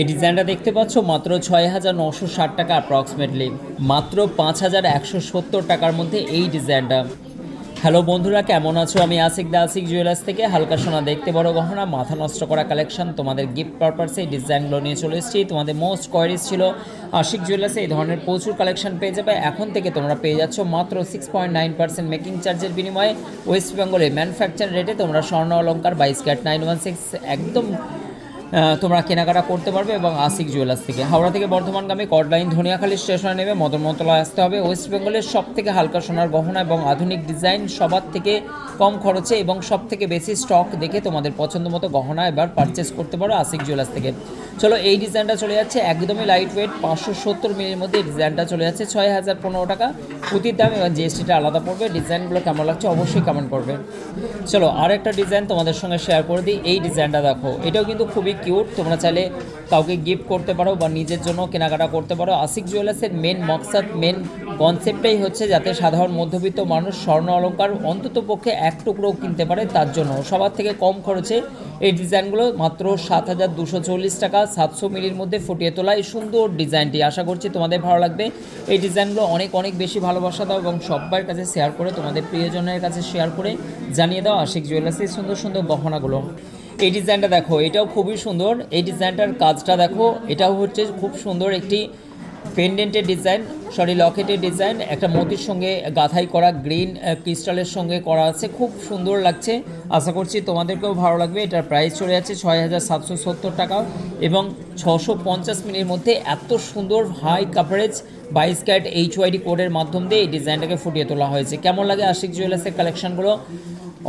এই ডিজাইনটা দেখতে পাচ্ছ, মাত্র ছয় হাজার নশো ষাট টাকা অ্যাপ্রক্সিমেটলি মাত্র পাঁচ হাজার একশো সত্তর টাকার মধ্যে এই ডিজাইনটা। হ্যালো বন্ধুরা, কেমন আছো? আমি আসিক দা আসিক জুয়েলার্স থেকে। হালকা সোনা দেখতে বড় গহনা, মাথা নষ্ট করা কালেকশন তোমাদের গিফট পারপাসে এই ডিজাইনগুলো নিয়ে চলে এসেছি। তোমাদের মোস্ট কোয়ারিজ ছিল, আশিক জুয়েলার্সে এই ধরনের প্রচুর কালেকশন পেয়ে যাবে। এখন থেকে তোমরা পেয়ে যাচ্ছ মাত্র six point nine percent making চার্জের বিনিময়ে। ওয়েস্ট বেঙ্গলে ম্যানুফ্যাকচার রেটে তোমরা স্বর্ণ অলঙ্কার বাইশ ক্যাট নাইন ওয়ান সিক্স একদম তোমরা কেনাকাটা করতে পারবে এবং আশিক জুয়েলার্স থেকে। হাওড়া থেকে বর্ধমানগামী কডলাইন ধনিয়াখালী স্টেশনে নেবে মদনমতলায় আসতে হবে। ওয়েস্ট বেঙ্গলের সব থেকে হালকা সোনার গহনা এবং আধুনিক ডিজাইন সবার থেকে কম খরচে এবং সব থেকে বেশি স্টক দেখে তোমাদের পছন্দ মতো গহনা এবার পারচেস করতে পারো আশিক জুয়েলার্স থেকে। চলো, এই ডিজাইনটা চলে যাচ্ছে একদমই লাইট ওয়েট পাঁচশো সত্তর মিলির মধ্যে ডিজাইনটা চলে যাচ্ছে, ছয় হাজার পনেরো টাকা। পুঁতির দাম এবং জিএসটিটা আলাদা পড়বে। ডিজাইনগুলো কেমন লাগছে অবশ্যই কমেন্ট করবে। চলো আর একটা ডিজাইন তোমাদের সঙ্গে শেয়ার করে দিই। এই ডিজাইনটা দেখো, এটাও কিন্তু খুবই কিউট তোমরা চাইলে কাউকে গিফট করতে পারো বা নিজের জন্য কেনাকাটা করতে পারো। আশিক জুয়েলার্সের মেন মকসাদ মেন কনসেপ্টটাই হচ্ছে যাতে সাধারণ মধ্যবিত্ত মানুষ স্বর্ণ অলঙ্কার অন্তত পক্ষে এক টুকরো কিনতে পারে তার জন্য। সবার থেকে কম খরচে এই ডিজাইনগুলো মাত্র সাত হাজার দুশো চল্লিশ টাকা, সাতশো মিলির মধ্যে ফুটিয়ে তোলা এই সুন্দর ডিজাইনটি। আশা করছি তোমাদের ভালো লাগবে। এই ডিজাইনগুলো অনেক অনেক বেশি ভালোবাসা দাও এবং সবার কাছে শেয়ার করে, তোমাদের প্রিয়জনের কাছে শেয়ার করে জানিয়ে দাও আশিক জুয়েলার্সের সুন্দর সুন্দর গহনাগুলো। এই ডিজাইনটা দেখো, এটাও খুবই সুন্দর। এই ডিজাইনটার কাজটা দেখো, এটাও হচ্ছে খুব সুন্দর একটি পেন্ডেন্টের ডিজাইন সরি লকেটের ডিজাইন। একটা মতির সঙ্গে গাঁথাই করা গ্রিন ক্রিস্টালের সঙ্গে করা আছে। খুব সুন্দর লাগছে। আশা করছি তোমাদেরকেও ভালো লাগবে। এটার প্রাইস চলে যাচ্ছে ছয় হাজার সাতশো সত্তর টাকা এবং ছশো পঞ্চাশ মিনিটের মধ্যে এত সুন্দর হাই কাভারেজ বাইশ ক্যাট এইচ ওয়াইডি কোডের মাধ্যম দিয়ে এই ডিজাইনটাকে ফুটিয়ে তোলা হয়েছে। কেমন লাগে আশিক জুয়েলার্সের কালেকশনগুলো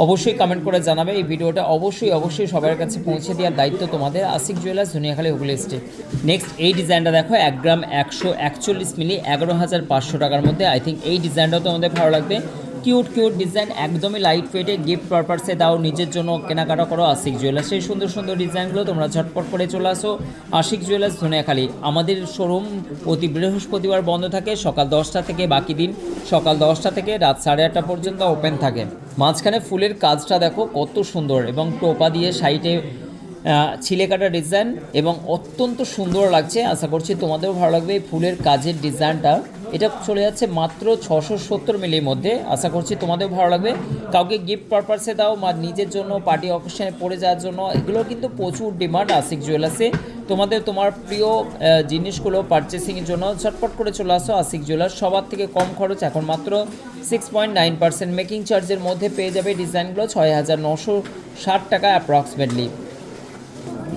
অবশ্যই কমেন্ট করে জানাবে। এই ভিডিওটা অবশ্যই অবশ্যই সবার কাছে পৌঁছে দেওয়ার দায়িত্ব তোমাদের। Ashiq jewellers Duniakhali Hooghly state next এই ডিজাইনটা দেখো, এক গ্রাম একশো একচল্লিশ মিলি, এগারো হাজার পাঁচশো টাকার মধ্যে। আই থিঙ্ক এই ডিজাইনটাও তোমাদের ভালো লাগবে। কিউট কিউট ডিজাইন একদমই লাইট ওয়েটে গিফট পারপাসে দাও, নিজের জন্য কেনাকাটা করো আশিক জুয়েলার্স সেই সুন্দর সুন্দর ডিজাইনগুলো তোমরা ঝটপট করে চলে আসো। আশিক জুয়েলার্স ধনিয়াখালী। আমাদের শোরুম প্রতি বৃহস্পতিবার বন্ধ থাকে, সকাল দশটা থেকে বাকি দিন। সকাল দশটা থেকে রাত সাড়ে আটটা পর্যন্ত ওপেন থাকে। মাঝখানে ফুলের কাজটা দেখো কত সুন্দর এবং টোপা দিয়ে সাইডে ছিলে কাটা ডিজাইন এবং অত্যন্ত সুন্দর লাগছে। আশা করছি তোমাদেরও ভালো লাগবে এই ফুলের কাজের ডিজাইনটা। এটা চলে যাচ্ছে মাত্র ছশো সত্তর মিলির মধ্যে। আশা করছি তোমাদেরও ভালো লাগবে। কাউকে গিফট পারপাসে দাও বা নিজের জন্য পার্টি অকেশনে পড়ে যাওয়ার জন্য এগুলো কিন্তু প্রচুর ডিমান্ড আশিক জুয়েলার্সে তোমাদের তোমার প্রিয় জিনিসগুলো পারচেসিংয়ের জন্য ঝটপট করে চলে আসো আশিক জুয়েলার্স সবার থেকে কম খরচ এখন মাত্র six point nine percent making চার্জের মধ্যে পেয়ে যাবে ডিজাইনগুলো ছয় হাজার নশো ষাট টাকা অ্যাপ্রক্সিমেটলি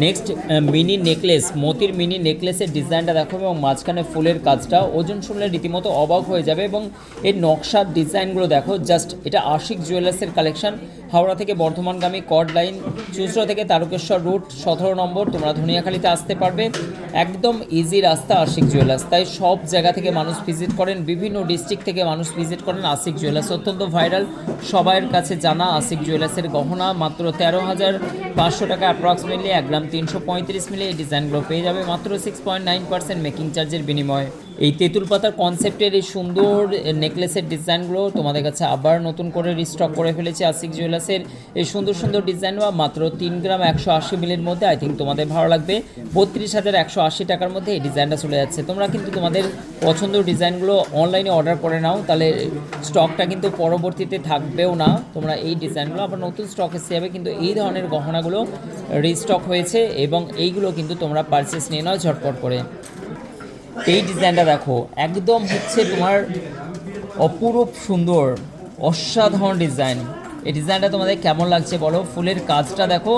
নেক্সট মিনি নেকলেস মতির মিনি নেকলেসের ডিজাইনটা দেখো এবং মাঝখানে ফুলের কাজটা। ওজন শুনলে রীতিমতো অবাক হয়ে যাবে এবং এর নকশার ডিজাইনগুলো দেখো। জাস্ট এটা আশিক জুয়েলার্সের কালেকশন হাওড়া থেকে বর্ধমানগামী কড লাইন, চুচড়া থেকে তারকেশ্বর রুট, সতেরো নম্বর, তোমরা ধনিয়াখালীতে আসতে পারবে। একদম ইজি রাস্তা আশিক জুয়েলার্স তাই সব জায়গা থেকে মানুষ ভিজিট করেন, বিভিন্ন ডিস্ট্রিক্ট থেকে মানুষ ভিজিট করেন আশিক জুয়েলার্স অত্যন্ত ভাইরাল সবার কাছে জানা আশিক জুয়েলার্সের গহনা, মাত্র তেরো হাজার পাঁচশো টাকা অ্যাপ্রক্সিমেটলি এক গ্রাম তিনশো পঁয়ত্রিশ মিলে এই ডিজাইনগুলো পেয়ে যাবে, মাত্র six point nine percent making চার্জের বিনিময়ে। এই তেঁতুল পাতার কনসেপ্টের এই সুন্দর নেকলেসের ডিজাইনগুলো তোমাদের কাছে আবার নতুন করে রিস্টক করে ফেলেছে আশিক জুয়েলার্সের এই সুন্দর সুন্দর ডিজাইন বা মাত্র তিন গ্রাম একশো আশি মিলের মধ্যে আই থিঙ্ক তোমাদের ভালো লাগবে। বত্রিশ হাজার একশো আশি টাকার মধ্যে এই ডিজাইনটা চলে যাচ্ছে। তোমরা কিন্তু তোমাদের পছন্দ ডিজাইনগুলো অনলাইনে অর্ডার করে নাও, তাহলে স্টকটা কিন্তু পরবর্তীতে থাকবেও না। তোমরা এই ডিজাইনগুলো আবার নতুন স্টক এসে যাবে কিন্তু এই ধরনের গহনাগুলো রিস্টক হয়েছে এবং এইগুলো কিন্তু তোমরা পারচেস নিয়ে নাও ঝটপট করে। এই ডিজাইনটা দেখো, একদম হচ্ছে তোমার অপরূপ, সুন্দর, অসাধারণ ডিজাইন। এই ডিজাইনটা তোমাদের কেমন লাগছে বলো? ফুলের কাজটা দেখো,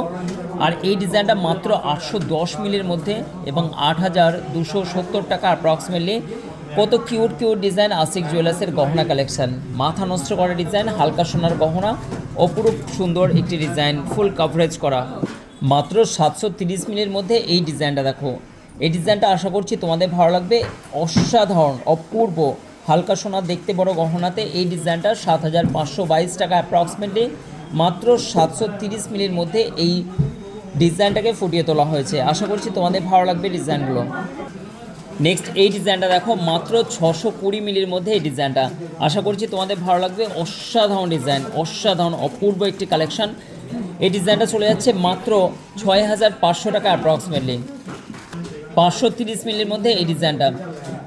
আর এই ডিজাইনটা মাত্র আটশো দশ মিলির মধ্যে এবং আট হাজার দুশো সত্তর টাকা অ্যাপ্রক্সিমেটলি কত কিউট কিউট ডিজাইন আশিক জুয়েলার্সের গহনা কালেকশন মাথা নষ্ট করা ডিজাইন হালকা সোনার গহনা, অপরূপ, সুন্দর একটি ডিজাইন ফুল কভারেজ করা। মাত্র সাতশো তিরিশ মিনিটের মধ্যে এই ডিজাইনটা দেখো। এই ডিজাইনটা আশা করছি তোমাদের ভালো লাগবে। অসাধারণ, অপূর্ব, হালকা সোনা, দেখতে বড় গহনাতে এই ডিজাইনটা সাত হাজার পাঁচশো বাইশ টাকা অ্যাপ্রক্সিমেটলি মাত্র সাতশো তিরিশ মিলির মধ্যে এই ডিজাইনটাকে ফুটিয়ে তোলা হয়েছে। আশা করছি তোমাদের ভালো লাগবে ডিজাইনগুলো। নেক্সট এই ডিজাইনটা দেখো, মাত্র ছশো কুড়ি মিলির মধ্যে এই ডিজাইনটা। আশা করছি তোমাদের ভালো লাগবে, অসাধারণ ডিজাইন, অসাধারণ, অপূর্ব একটি কালেকশন এই ডিজাইনটা চলে যাচ্ছে মাত্র ছয় হাজার পাঁচশো টাকা অ্যাপ্রক্সিমেটলি পাঁচশো তিরিশ মিলির মধ্যে এই ডিজাইনটা।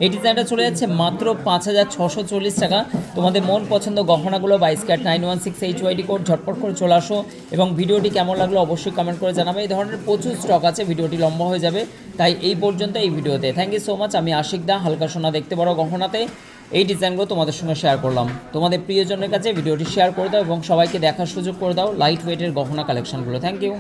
এই ডিজাইনটা চলে যাচ্ছে মাত্র পাঁচ হাজার ছশো চল্লিশ টাকা। তোমাদের মন পছন্দ গহনাগুলো বাইশ carat nine one six H UID code ঝটপট করে চলে আসো এবং ভিডিওটি কেমন লাগল অবশ্যই কমেন্ট করে জানাবে। এই ধরনের প্রচুর স্টক আছে, ভিডিওটি লম্বা হয়ে যাবে, তাই এই পর্যন্ত এই ভিডিওতে। থ্যাংক ইউ সো মাচ আমি আশিক দা, হালকা সোনা দেখতে পারো গহনাতে। এই ডিজাইনগুলো তোমাদের সঙ্গে শেয়ার করলাম। তোমাদের প্রিয়জনের কাছে ভিডিওটি শেয়ার করে দাও এবং সবাইকে দেখার সুযোগ করে দাও লাইট ওয়েটের গহনা কালেকশনগুলো থ্যাংক ইউ